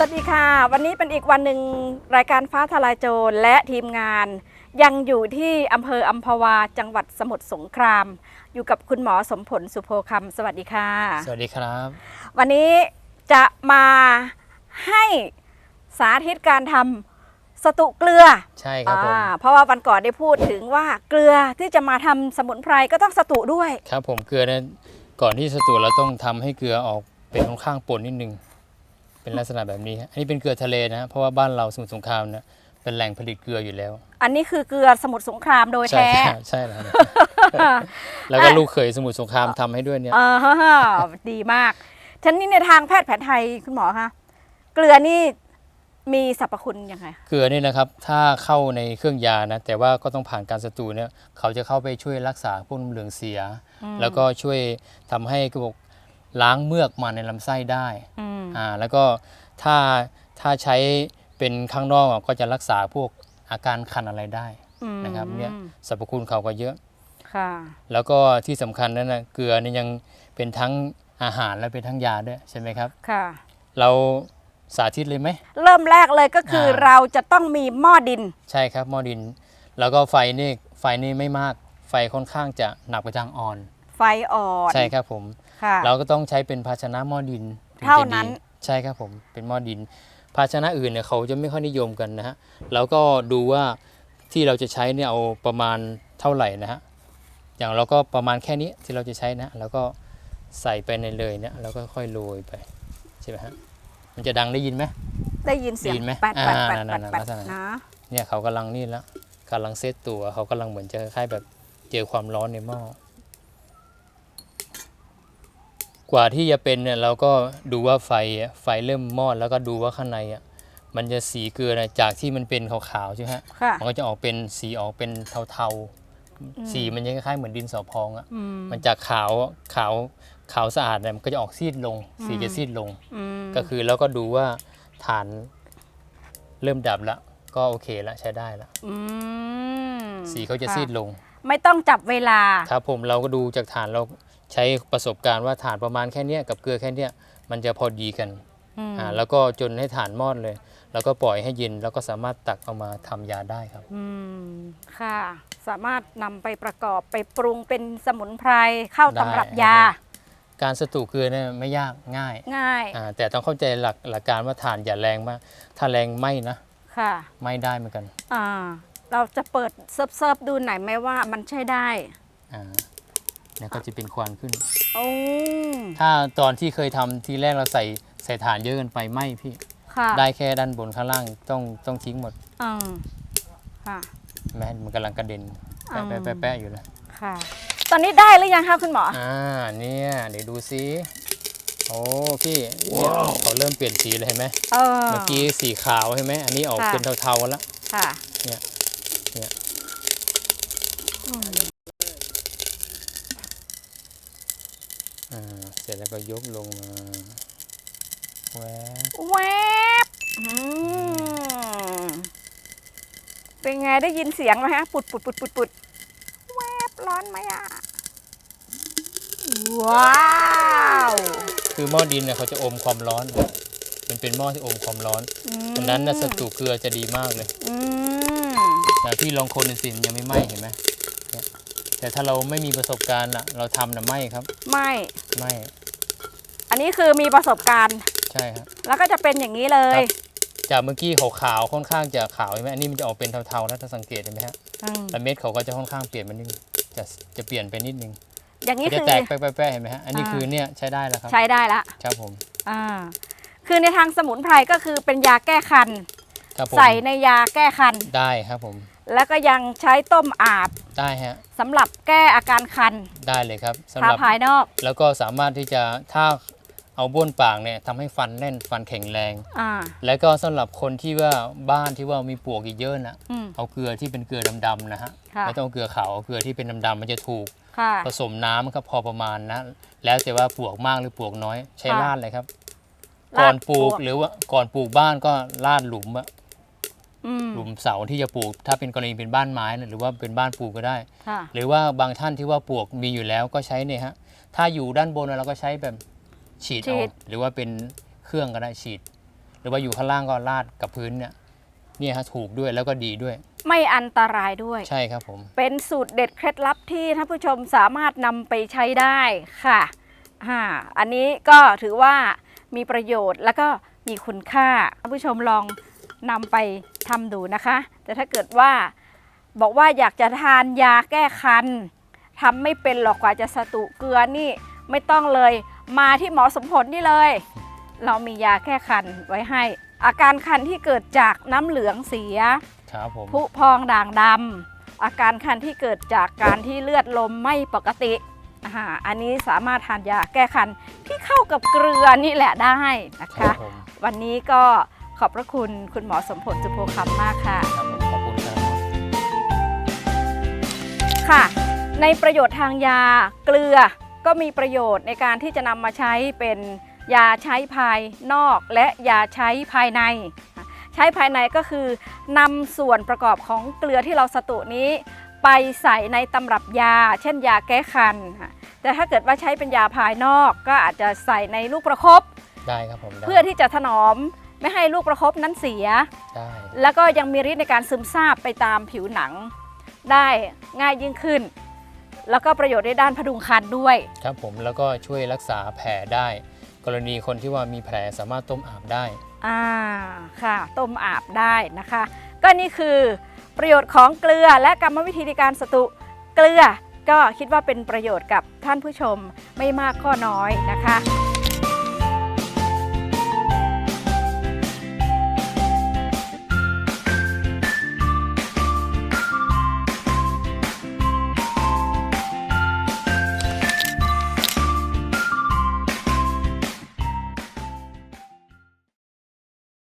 สวัสดีค่ะ วันนี้เป็นอีกวันหนึ่งรายการฟ้าทลายโจรและทีมงาน ยังอยู่ที่อำเภออัมพวาจังหวัดสมุทรสงคราม อยู่กับคุณหมอสมผลสุโภคำสวัสดีค่ะ สวัสดีครับ วันนี้จะมาให้สาธิตการทำสตุเกลือใช่ครับผมอ่าเพราะว่าวันก่อนได้พูดถึงว่าเกลือที่จะมาทำสมุนไพรก็ต้องสตุด้วย ครับผมเกลือเนี่ยก่อนที่สตูเราต้องทำให้เกลือออกเป็นค่อนข้างป่นนิดนึง เป็นลักษณะแบบนี้ฮะอันนี้เป็นเกลือทะเลนะเพราะว่าบ้านเราสมุทรสงครามเนี่ยเป็นแหล่งผลิตเกลืออยู่แล้ว อันนี้คือเกลือสมุทรสงครามโดยใช่แท้ใช่ใช่แล้วครับแล้วก็ลูกเขยสมุทรสงครามทำให้ด้วยเนี่ย อ่าฮะดีมากทีนี้ในทางแพทย์แผนไทยคุณหมอคะเกลือนี่มีสรรพคุณยังไง เกลือนี่นะครับถ้าเข้าในเครื่องยานะแต่ว่าก็ต้องผ่านการสตูเนี่ยเขาจะเข้าไปช่วยรักษาพวกน้ำเหลืองเสียอืมแล้วก็ช่วยทำให้กระบอก ล้างเมือกมาในลำไส้ได้อืมอ่าแล้วก็ถ้าถ้าใช้เป็นข้างนอกอะก็จะรักษาพวกอาการคันอะไรได้อืมนะครับเนี่ยสรรพคุณเขาก็เยอะค่ะแล้วก็ที่สำคัญนั้นนะเกลือนี่ยังเป็นทั้งอาหารและเป็นทั้งยาด้วยใช่ไหมครับค่ะ เราสาธิตเลยไหมเริ่มแรกเลยก็คืออาเราจะต้องมีหม้อดิน ใช่ครับหม้อดิน แล้วก็ไฟนี่ไฟนี่ไม่มาก ไฟค่อนข้างจะหนักไปทางอ่อน ไฟอ่อนใช่ครับผม ค่ะ เราก็ต้องใช้เป็นภาชนะหม้อดินถึงจะเท่านั้นดีใช่ครับผมเป็นหม้อดิน ภาชนะอื่นเนี่ยเขาจะไม่ค่อยนิยมกันนะฮะแล้วก็ดูว่าที่เราจะใช้เนี่ยเอาประมาณเท่าไหร่นะฮะอย่างเราก็ประมาณแค่นี้ที่เราจะใช้นะแล้วก็ใส่ไปในเลยเนี่ยแล้วก็ค่อยโรยไปใช่ไหมฮะมันจะดังได้ยินไหม ได้ยินเสียงได้ยินไหมแปดแปดแปดอ่าแปดนั่นๆแปดลักษณะ นะเนี่ยเขากำลังนี่แล้วกำลังเซตตัวเขากำลังเหมือนจะคล้ายๆแบบเจอความร้อนในหม้อ กว่าที่จะเป็นเนี่ยเราก็ดูว่าไฟอะไฟเริ่มมอดแล้วก็ดูว่าข้างในอะมันจะสีเกลือนะจากที่มันเป็นขาวๆใช่ไหมฮะค่ะ มันก็จะออกเป็นสีออกเป็นเทาๆ สีมันจะคล้ายๆเหมือนดินสอพองอะอืมมันจากขาวขาวขาวสะอาดเนี่ยมันก็จะออกซีดลง สีอืมจะซีดลง อืมก็คือแล้วก็ดูว่าฐานเริ่มดับแล้วก็โอเคแล้วใช้ได้แล้วอืมสีเขาจะค่ซีดลง ไม่ต้องจับเวลา ครับผมเราก็ดูจากฐานเราใช้ประสบการณ์ว่าฐานประมาณแค่เนี้ยกับเกลือแค่เนี้ยมันจะพอดีกันอืม อ่าแล้วก็จนให้ฐานมอดเลย แล้วก็ปล่อยให้เย็นแล้วก็สามารถตักเอามาทำยาได้ครับ อืม ค่ะ สามารถนำไปประกอบไปปรุงเป็นสมุนไพรเข้าตำรับได้ยา ครับ การสตูเกลือเนี่ยไม่ยากง่ายง่ายอ่าแต่ต้องเข้าใจหลักหลักการว่าฐานอย่าแรงมาก ถ้าแรงไหมนะค่ะ ไหม่ได้เหมือนกัน อ่า เราจะเปิดเซิร์ฟเซิร์ฟดูไหนอยไหมว่ามันใช่ได้ อ่าเนี่ยก็จะเป็นควันขึ้น โอ้ ถ้าตอนที่เคยทำทีแรกเราใส่ใส่ฐานเยอะเกินไปไหมพี่ ค่ะได้แค่ด้านบนข้างล่างต้องต้องทิ้งหมดอืมค่ะ แม้มันกำลังกระเด็นอืแปะมแปะแปะแปะอยู่นะค่ะ ตอนนี้ได้หรือยังคะคุณหมอ อ่าเนี่ยเดี๋ยวดูซิโอ้พี่เนี่ยเขาเริ่มเปลี่ยนสีเลยเห็นไหมเออ เมื่อกี้สีขาวเห็นไหมอันนี้ออกค่ะ เป็นเทาๆแล้วค่ะ เนี่ยเนี่ย อืมอ่า เสร็จแล้วก็ยกลงมาแหวกแวบอืมเป็นไงได้ยินเสียงไหมฮะ ปุดปุดปุดปุดปุดแวบร้อนไหมอะ ว้าวคือหม้อดินเนี่ยเขาจะอมความร้อนมันเป็นหม้อที่อมความร้อนอืมดังนั้นนะสตูเกลือจะดีมากเลย อืม แต่พี่ลองคนดูสิมันยังไม่ไหม้เห็นไหมเนี่ย แต่ถ้าเราไม่มีประสบการณ์อะเราทำนะไหม้ครับ ไม่ไหม้อันนี้คือมีประสบการณ์ ใช่ครับ แล้วก็จะเป็นอย่างนี้เลย จากเมื่อกี้ขาวๆค่อนข้างจะขาวใช่ไหมอันนี้มันจะออกเป็นเทาๆนะถ้าสังเกตเห็นไหมฮะอืมแต่เม็ดเขาก็จะค่อนข้างเปลี่ยนไปนิดนึงจะจะเปลี่ยนไปนิดนึงอย่างนี้มันจะคือ แตกแป๊ะๆๆเห็นไหมฮะอันนี้อ่า คือเนี่ยใช้ได้แล้วครับใช้ได้ละครับผมอ่าคือในทางสมุนไพรก็คือเป็นยาแก้คัน ครับผมใส่ในยาแก้คัน ได้ครับผม แล้วก็ยังใช้ต้มอาบได้ฮะสำหรับแก้อาการคันได้เลยครับสำหทารับภายนอกแล้วก็สามารถที่จะถ้าเอาบ้วนปากเนี่ยทำให้ฟันแน่นฟันแข็งแรง อ่าแล้วก็สำหรับคนที่ว่าบ้านที่ว่ามีปลวกเยอะๆนะอืม เอาเกลือที่เป็นเกลือดำๆนะฮะค่ะ ไม่ต้องเอาเกลือขาวเอาเกลือที่เป็นดำๆมันจะถูก ค่ะ ผสมน้ำครับพอประมาณนะแล้วแต่ว่าปลวกมากหรือปลวกน้อยใช้ค่ะลาดเลยครับลาดก่อนปลูกปลวกหรือว่าก่อนปลูกบ้านก็ลาดหลุมอะ อืม หลุมเสาที่จะปลูก ถ้าเป็นกรณีเป็นบ้านไม้นะหรือว่าเป็นบ้านปลูกก็ได้ ค่ะ หรือว่าบางท่านที่ว่าปลวกมีอยู่แล้วก็ใช้เนี่ยฮะ ถ้าอยู่ด้านบนเราก็ใช้แบบฉีดฉีเอาด หรือว่าเป็นเครื่องก็ได้ฉีด หรือว่าอยู่ข้างล่างก็ราดกับพื้นเนี่ยเนี่ยฮะถูกด้วยแล้วก็ดีด้วย ไม่อันตรายด้วย ใช่ครับผม เป็นสูตรเด็ดเคล็ดลับที่ท่านผู้ชมสามารถนำไปใช้ได้ค่ะอ่าอันนี้ก็ถือว่ามีประโยชน์แล้วก็มีคุณค่าท่านผู้ชมลองนำไป ทำดูนะคะ แต่ถ้าเกิดว่าบอกว่าอยากจะทานยาแก้คันทำไม่เป็นหรอกกว่าจะสตุเกลือนี่ไม่ต้องเลยมาที่หมอสมผลนี่เลย เรามียาแก้คันไว้ให้ อาการคันที่เกิดจากน้ำเหลืองเสียครับผมผุพองด่างดำอาการคันที่เกิดจากการที่เลือดลมไม่ปกติอ่าอันนี้สามารถทานยาแก้คันที่เข้ากับเกลือนี่แหละได้นะครัคะบผมวันนี้ก็ ขอบพระคุณคุณหมอสมผลจุโพคำมากค่ะ ครับผมขอบคุณครับ ค่ะ ในประโยชน์ทางยาเกลือก็มีประโยชน์ในการที่จะนำมาใช้เป็นยาใช้ภายนอกและยาใช้ภายใน ใช้ภายในก็คือนำส่วนประกอบของเกลือที่เราสตุนี้ไปใส่ในตำรับยา เช่นยาแก้คันค่ะแต่ถ้าเกิดว่าใช้เป็นยาภายนอกก็อาจจะใส่ในลูกประคบได้ครับผมได้ เพื่อที่จะถนอม ไม่ให้ลูกประคบนั้นเสีย ได้แล้วก็ยังมีฤทธิ์ในการซึมซาบไปตามผิวหนัง ได้ง่ายยิ่งขึ้น แล้วก็ประโยชน์ในด้านพดุงคันด้วย ครับผมแล้วก็ช่วยรักษาแผลได้ กรณีคนที่ว่ามีแผลสามารถต้มอาบได้ อ่าค่ะ ต้มอาบได้นะคะ ก็นี่คือประโยชน์ของเกลือและกรรมวิธีในการสตุเกลือ ก็คิดว่าเป็นประโยชน์กับท่านผู้ชมไม่มากก็น้อยนะคะ